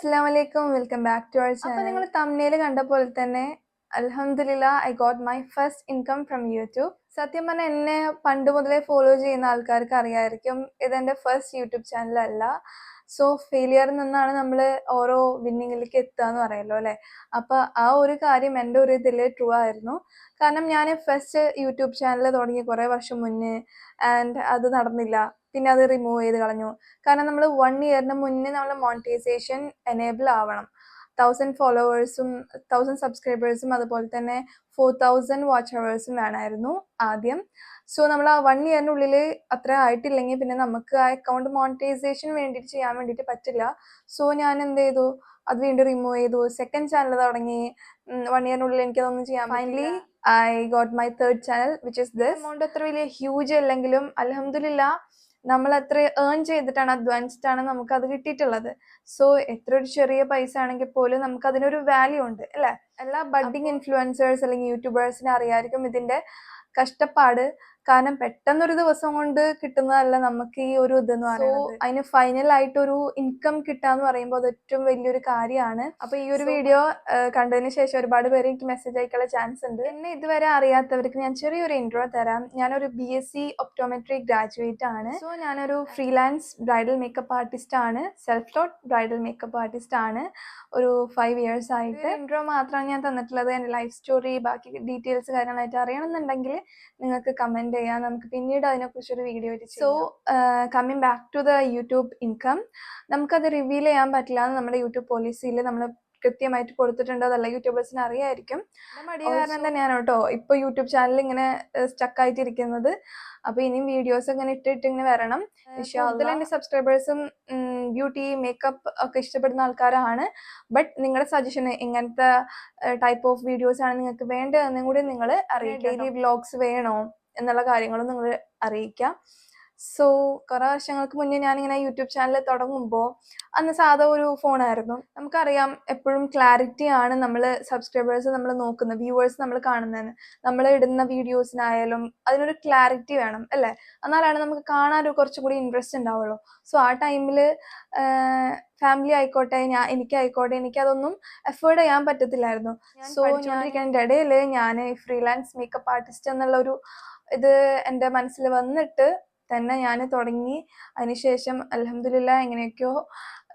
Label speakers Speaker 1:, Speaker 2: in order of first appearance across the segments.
Speaker 1: അസ്സാം വലൈക്കും welcome back to our channel നിങ്ങൾ തമ്മിൽ കണ്ട പോലെ തന്നെ അലഹമില്ല I got my first income from YouTube സത്യം പറഞ്ഞാൽ എന്നെ പണ്ട് മുതലേ ഫോളോ ചെയ്യുന്ന ആൾക്കാർക്ക് അറിയായിരിക്കും ഇതെന്റെ ഫസ്റ്റ് യൂട്യൂബ് ചാനൽ അല്ല. സോ ഫെയിലിയറിൽ നിന്നാണ് നമ്മൾ ഓരോ വിന്നിങ്ങിലേക്ക് എത്തുക എന്ന് പറയുമല്ലോ അല്ലേ? അപ്പോൾ ആ ഒരു കാര്യം എന്റെ ഒരു ഇതിൽ ട്രൂ ആയിരുന്നു. കാരണം ഞാൻ ഫസ്റ്റ് യൂട്യൂബ് ചാനൽ തുടങ്ങി കുറേ വർഷം മുന്നേ ആൻഡ് അത് നടന്നില്ല. പിന്നെ അത് റിമൂവ് ചെയ്ത് കളഞ്ഞു. കാരണം നമ്മൾ വൺ ഇയറിന് മുന്നേ നമ്മൾ മോണിറ്റൈസേഷൻ എനേബിൾ ആവണം. തൗസൻഡ് ഫോളോവേഴ്സും തൗസൻഡ് സബ്സ്ക്രൈബേഴ്സും അതുപോലെ തന്നെ ഫോർ തൗസൻഡ് വാച്ച് അവേഴ്സും വേണമായിരുന്നു ആദ്യം. സോ നമ്മൾ ആ വൺ ഇയറിനുള്ളിൽ അത്ര ആയിട്ടില്ലെങ്കിൽ പിന്നെ നമുക്ക് ആ അക്കൗണ്ട് മോണിറ്റൈസേഷൻ വേണ്ടിയിട്ട് ചെയ്യാൻ വേണ്ടിയിട്ട് പറ്റില്ല. സോ ഞാൻ എന്ത് ചെയ്തു? അത് വീണ്ടും റിമൂവ് ചെയ്തു. സെക്കൻഡ് ചാനൽ തുടങ്ങി. വൺ ഇയറിനുള്ളിൽ എനിക്കതൊന്നും ചെയ്യാൻ finally I got my third channel which is this amount അത്ര വലിയ ഹ്യൂജ് അല്ലെങ്കിലും അലഹമില്ല നമ്മൾ എത്ര ഏൺ ചെയ്തിട്ടാണ് അധ്വാനിച്ചിട്ടാണ് നമുക്ക് അത് കിട്ടിയിട്ടുള്ളത്. സോ എത്ര ഒരു ചെറിയ പൈസ ആണെങ്കിൽ പോലും നമുക്ക് അതിനൊരു വാല്യൂ ഉണ്ട് അല്ലെ? എല്ലാ ബഡിങ് ഇൻഫ്ലുവൻസേഴ്സ് അല്ലെങ്കിൽ യൂട്യൂബേഴ്സിനെ അറിയായിരിക്കും ഇതിന്റെ കഷ്ടപ്പാട്. കാരണം പെട്ടെന്നൊരു ദിവസം കൊണ്ട് കിട്ടുന്നതല്ല നമുക്ക് ഈ ഒരു ഇതെന്ന് പറയുന്നത്. അതിന് ഫൈനൽ ആയിട്ട് ഒരു ഇൻകം കിട്ടാന്ന് പറയുമ്പോൾ അത് ഏറ്റവും വലിയൊരു കാര്യമാണ്. അപ്പൊ ഈ ഒരു വീഡിയോ കണ്ടതിന് ശേഷം ഒരുപാട് പേര് എനിക്ക് മെസ്സേജ് അയക്കാനുള്ള ചാൻസ് ഉണ്ട്. എന്നെ ഇതുവരെ അറിയാത്തവർക്ക് ഞാൻ ചെറിയൊരു ഇൻട്രോ തരാം. ഞാനൊരു B S C optometry graduate ആണ്. സോ ഞാനൊരു ഫ്രീലാൻസ് ബ്രൈഡൽ മേക്കപ്പ് ആർട്ടിസ്റ്റ് ആണ്. Self taught bridal makeup artist ആണ്. ഒരു ഫൈവ് ഇയേഴ്സ് ആയിട്ട്. ഇൻട്രോ മാത്രമാണ് ഞാൻ തന്നിട്ടുള്ളത് എന്റെ ലൈഫ് സ്റ്റോറി ബാക്കി ഡീറ്റെയിൽസ് കാര്യങ്ങളായിട്ട് അറിയണമെന്നുണ്ടെങ്കിൽ നിങ്ങൾക്ക് കമന്റ് ചെയ്യാം നമുക്ക് പിന്നീട് അതിനെക്കുറിച്ച് ഒരു video so coming back to the YouTube income നമുക്കത് റിവീൽ ചെയ്യാൻ പറ്റില്ല എന്ന് നമ്മുടെ യൂട്യൂബ് പോളിസിയിൽ നമ്മൾ കൃത്യമായിട്ട് കൊടുത്തിട്ടുണ്ട്. അതല്ല യൂട്യൂബേഴ്സിന് അറിയായിരിക്കും. മടി കാരണം തന്നെയാണ് കേട്ടോ. ഇപ്പൊ യൂട്യൂബ് ചാനൽ ഇങ്ങനെ സ്റ്റക്ക് ആയിട്ടിരിക്കുന്നത്. അപ്പൊ ഇനിയും വീഡിയോസ് ഇങ്ങനെ ഇട്ടിട്ട് ഇങ്ങനെ വരണം. കൂടുതൽ എന്റെ സബ്സ്ക്രൈബേഴ്സും ബ്യൂട്ടി മേക്കപ്പ് ഒക്കെ ഇഷ്ടപ്പെടുന്ന ആൾക്കാരാണ്. ബട്ട് നിങ്ങളുടെ സജഷൻ എങ്ങനത്തെ ടൈപ്പ് ഓഫ് വീഡിയോസ് ആണ് നിങ്ങൾക്ക് വേണ്ടതെന്നും കൂടി നിങ്ങൾ അറിയാം ഡെയിലി വ്ലോഗ്സ് വേണോ? എന്നുള്ള കാര്യങ്ങളും നിങ്ങൾ അറിയിക്കാം. സോ കുറെ വർഷങ്ങൾക്ക് മുന്നേ ഞാനിങ്ങനെ യൂട്യൂബ് ചാനൽ തുടങ്ങുമ്പോൾ അന്ന് സാധാ ഒരു ഫോണായിരുന്നു നമുക്കറിയാം എപ്പോഴും ക്ലാരിറ്റി ആണ് നമ്മൾ സബ്സ്ക്രൈബേഴ്സ് നമ്മൾ നോക്കുന്നത് വ്യൂവേഴ്സ് നമ്മൾ കാണുന്നതെന്ന്. നമ്മൾ ഇടുന്ന വീഡിയോസിനായാലും അതിനൊരു ക്ലാരിറ്റി വേണം അല്ലേ? എന്നാലാണ് നമുക്ക് കാണാൻ ഒരു കുറച്ചും കൂടി ഇൻട്രസ്റ്റ് ഉണ്ടാവുള്ളൂ. സോ ആ ടൈമിൽ ഫാമിലി ആയിക്കോട്ടെ ഞാൻ എനിക്കായിക്കോട്ടെ എനിക്കതൊന്നും എഫേർഡ് ചെയ്യാൻ പറ്റത്തില്ലായിരുന്നു. സോ ഞാൻ ഇടയിൽ ഞാൻ ഫ്രീലാൻസ് മേക്കപ്പ് ആർട്ടിസ്റ്റ് എന്നുള്ള ഒരു ഇത് എന്റെ മനസ്സിൽ വന്നിട്ട് തന്നെ ഞാൻ തുടങ്ങി. അതിനുശേഷം അലഹമില്ല എങ്ങനെയൊക്കെയോ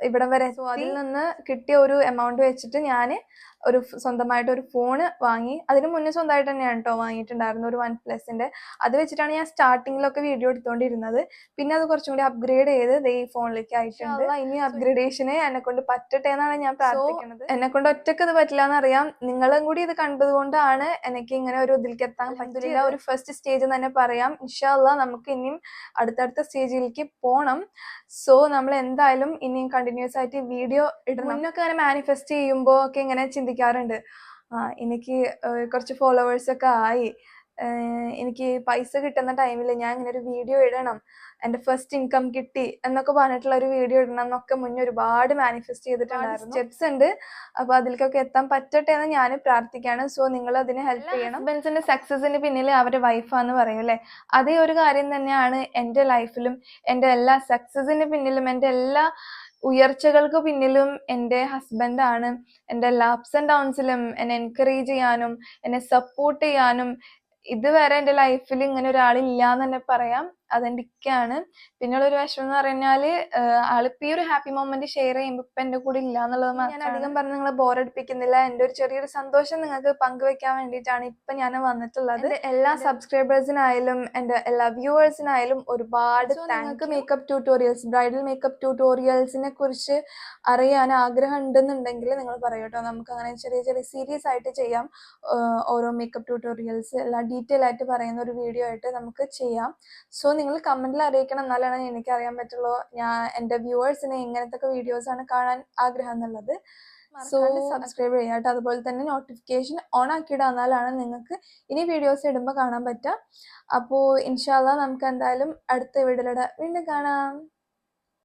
Speaker 1: ഇവിടം വരെ. സോ അതിൽ നിന്ന് കിട്ടിയ ഒരു എമൗണ്ട് വെച്ചിട്ട് ഞാൻ ഒരു സ്വന്തമായിട്ട് ഒരു ഫോണ് വാങ്ങി. അതിന് മുന്നേ സ്വന്തമായിട്ട് തന്നെയാണ് കേട്ടോ വാങ്ങിയിട്ടുണ്ടായിരുന്നു ഒരു വൺ പ്ലസിന്റെ അത് വെച്ചിട്ടാണ് ഞാൻ സ്റ്റാർട്ടിങ്ങിലൊക്കെ വീഡിയോ എടുത്തുകൊണ്ടിരുന്നത് പിന്നെ അത് കുറച്ചും കൂടി അപ്ഗ്രേഡ് ചെയ്ത് ഈ ഫോണിലേക്ക് ആയിട്ടുണ്ട്. ഇനി അപ്ഗ്രേഡേഷന് എന്നെ കൊണ്ട് പറ്റട്ടെ എന്നാണ് ഞാൻ പ്രാർത്ഥിക്കുന്നത് എന്നെ കൊണ്ട് ഒറ്റയ്ക്ക് ഇത് പറ്റില്ല എന്നറിയാം. നിങ്ങളും കൂടി ഇത് കണ്ടത് കൊണ്ടാണ് എനിക്ക് ഇങ്ങനെ ഒരു ഇതിലേക്ക് എത്താൻ പറ്റില്ല. ഒരു ഫസ്റ്റ് സ്റ്റേജ് തന്നെ പറയാം. ഇൻഷാല്ല നമുക്ക് ഇനിയും അടുത്തടുത്ത സ്റ്റേജിലേക്ക് പോകണം സോ നമ്മൾ എന്തായാലും ഇനിയും കണ്ടിന്യൂസ് ആയിട്ട് വീഡിയോ ഇടണം. മുന്നൊക്കെ ഇങ്ങനെ മാനിഫെസ്റ്റ് ചെയ്യുമ്പോൾ ഒക്കെ ഇങ്ങനെ ചിന്തിക്കാറുണ്ട്. ആ എനിക്ക് കുറച്ച് ഫോളോവേഴ്സ് ഒക്കെ ആയി. എനിക്ക് പൈസ കിട്ടുന്ന ടൈമിൽ ഞാൻ ഇങ്ങനെ ഒരു വീഡിയോ ഇടണം. എന്റെ ഫസ്റ്റ് ഇൻകം കിട്ടി എന്നൊക്കെ പറഞ്ഞിട്ടുള്ള ഒരു വീഡിയോ ഇടണം എന്നൊക്കെ മുന്നേ ഒരുപാട് മാനിഫെസ്റ്റ് ചെയ്തിട്ടുണ്ടായിരുന്നു. സ്റ്റെപ്സ് ഉണ്ട്. അപ്പോൾ അതിലേക്കൊക്കെ എത്താൻ പറ്റട്ടെ എന്ന് ഞാൻ പ്രാർത്ഥിക്കുകയാണ്. സോ നിങ്ങൾ അതിന് ഹെൽപ്പ് ചെയ്യണം. ഹസ്ബൻഡ്സിന്റെ സക്സസിന് പിന്നിൽ അവരുടെ വൈഫാന്ന് പറയും അല്ലേ? അതേ ഒരു കാര്യം തന്നെയാണ് എന്റെ ലൈഫിലും എന്റെ എല്ലാ സക്സസിന് പിന്നിലും എന്റെ എല്ലാ ഉയർച്ചകൾക്ക് പിന്നിലും എന്റെ ഹസ്ബൻഡാണ് എന്റെ ലാപ്സ് ആൻഡ് ഡൗൺസിലും എന്നെ എൻകറേജ് ചെയ്യാനും എന്നെ സപ്പോർട്ട് ചെയ്യാനും ഇതുവരെ എന്റെ ലൈഫിൽ ഇങ്ങനെ ഒരാളില്ല എന്ന് തന്നെ പറയാം. അതെന്റെ ഇക്കയാണ് പിന്നെയുള്ള ഒരു വിഷമം എന്ന് പറഞ്ഞാൽ ആളിപ്പോ ഈ ഒരു ഹാപ്പി മൊമെന്റ് ഷെയർ ചെയ്യുമ്പോൾ ഇപ്പൊ എന്റെ കൂടെ ഇല്ല എന്നുള്ളത് ഞാൻ അധികം പറഞ്ഞ് നിങ്ങളെ ബോറടിപ്പിക്കുന്നില്ല എന്റെ ഒരു ചെറിയൊരു സന്തോഷം നിങ്ങൾക്ക് പങ്കുവെക്കാൻ വേണ്ടിയിട്ടാണ് ഇപ്പൊ ഞാൻ വന്നിട്ടുള്ളത്. എല്ലാ സബ്സ്ക്രൈബേഴ്സിനായാലും എന്റെ എല്ലാ വ്യൂവേഴ്സിനായാലും ഒരുപാട് നിങ്ങൾക്ക് മേക്കപ്പ് ട്യൂട്ടോറിയൽസ് ബ്രൈഡൽ മേക്കപ്പ് ട്യൂട്ടോറിയൽസിനെ കുറിച്ച് അറിയാൻ ആഗ്രഹം ഉണ്ടെന്നുണ്ടെങ്കിൽ നിങ്ങൾ പറയൂട്ടോ. നമുക്ക് അങ്ങനെ ചെറിയ ചെറിയ സീരീസ് ആയിട്ട് ചെയ്യാം. ഓരോ മേക്കപ്പ് ട്യൂട്ടോറിയൽസ് എല്ലാം ഡീറ്റെയിൽ ആയിട്ട് പറയുന്ന ഒരു വീഡിയോ ആയിട്ട് നമുക്ക് ചെയ്യാം. സോ നിങ്ങൾ കമന്റിൽ അറിയിക്കണം. എന്നാലാണ് എനിക്ക് അറിയാൻ പറ്റുള്ളൂ ഞാൻ എന്റെ വ്യൂവേഴ്സിന് എങ്ങനത്തെ വീഡിയോസ് ആണ് കാണാൻ ആഗ്രഹം എന്നുള്ളത്. സോ സബ്സ്ക്രൈബ് ചെയ്യാം കേട്ടോ. അതുപോലെ തന്നെ നോട്ടിഫിക്കേഷൻ ഓൺ ആക്കിയിടുക എന്നാലാണ് നിങ്ങൾക്ക് ഇനി വീഡിയോസ് ഇടുമ്പോൾ കാണാൻ പറ്റുക. അപ്പോൾ ഇൻഷാല്ല നമുക്ക് എന്തായാലും അടുത്ത വീടുകളുടെ വീണ്ടും കാണാം.